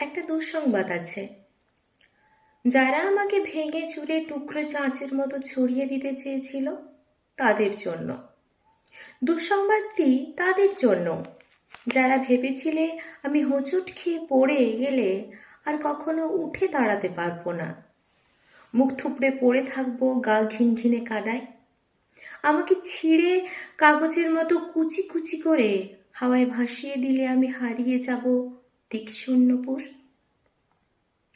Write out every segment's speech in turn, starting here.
একটা দুঃসংবাদ আছে। যারা আমাকে ভেঙে চুরে টুকরো চাঁচের মতো ছড়িয়ে দিতে চেয়েছিল, তাদের জন্য। দুঃসংবাদটি তাদের জন্য। যারা ভেবেছিলে আমি হোঁচট খেয়ে পড়ে গেলে আর কখনো উঠে দাঁড়াতে পারব না। মুখ থুপড়ে পড়ে থাকব গা ঘিনঘিনে কাদায়। আমাকে ছিঁড়ে কাগজের মতো কুচি কুচি করে হাওয়ায় ভাসিয়ে দিলে আমি হারিয়ে যাব দিকশূন্যপুর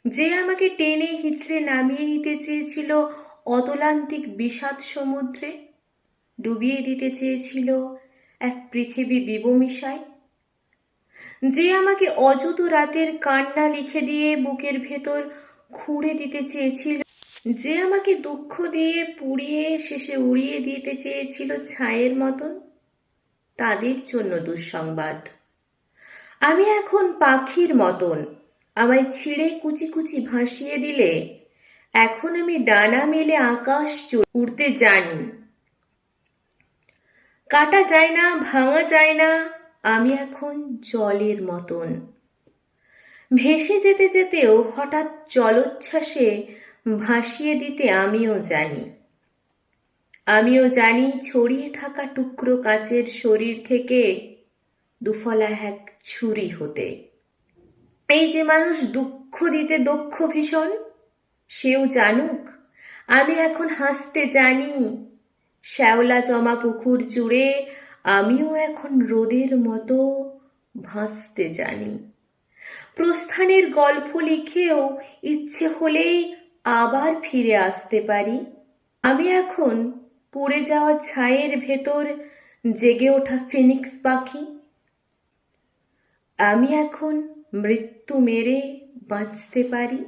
যে আমাকে টেনে হিচড়ে নামিয়ে নিতে চেয়েছিল অতলান্তিক বিষাদ সমুদ্রে, ডুবিয়ে দিতে চেয়েছিল এক পৃথিবী বিবমিশায়। যে আমাকে অযুত রাতের কান্না লিখে দিয়ে বুকের ভেতর খুঁড়ে দিতে চেয়েছিল, যে আমাকে দুঃখ দিয়ে পুড়িয়ে শেষে উড়িয়ে দিতে চেয়েছিল ছায়ের মতন, তাদের জন্য দুঃসংবাদ। আমি এখন পাখির মতন। আমায় ছিঁড়ে কুচি কুচি ভাসিয়ে দিলে, এখন আমি ডানা মেলে আকাশ উড়তে জানি। কাটা যায় না, ভাঙা যায় না, আমি এখন জলের মতন। ভেসে যেতে যেতেও হঠাৎ জলোচ্ছ্বাসে ভাসিয়ে দিতে আমিও জানি। আমিও জানি ছড়িয়ে থাকা টুকরো কাচের শরীর থেকে দুফলা এক ছুরি হতে। এই যে মানুষ দুঃখ দিতে দক্ষ ভীষণ, সেও জানুক, আমি এখন হাসতে জানি, শ্যাওলা জমা পুকুর জুড়ে আমিও এখন রোদের মতো ভাসতে জানি। প্রস্থানের গল্প লিখেও ইচ্ছে হলেই আবার ফিরে আসতে পারি। আমি এখন পুড়ে যাওয়া ছায়ের ভেতর জেগে ওঠা ফিনিক্স পাখি আমি এখন মৃত্যু মেরে বাঁচতে পারি?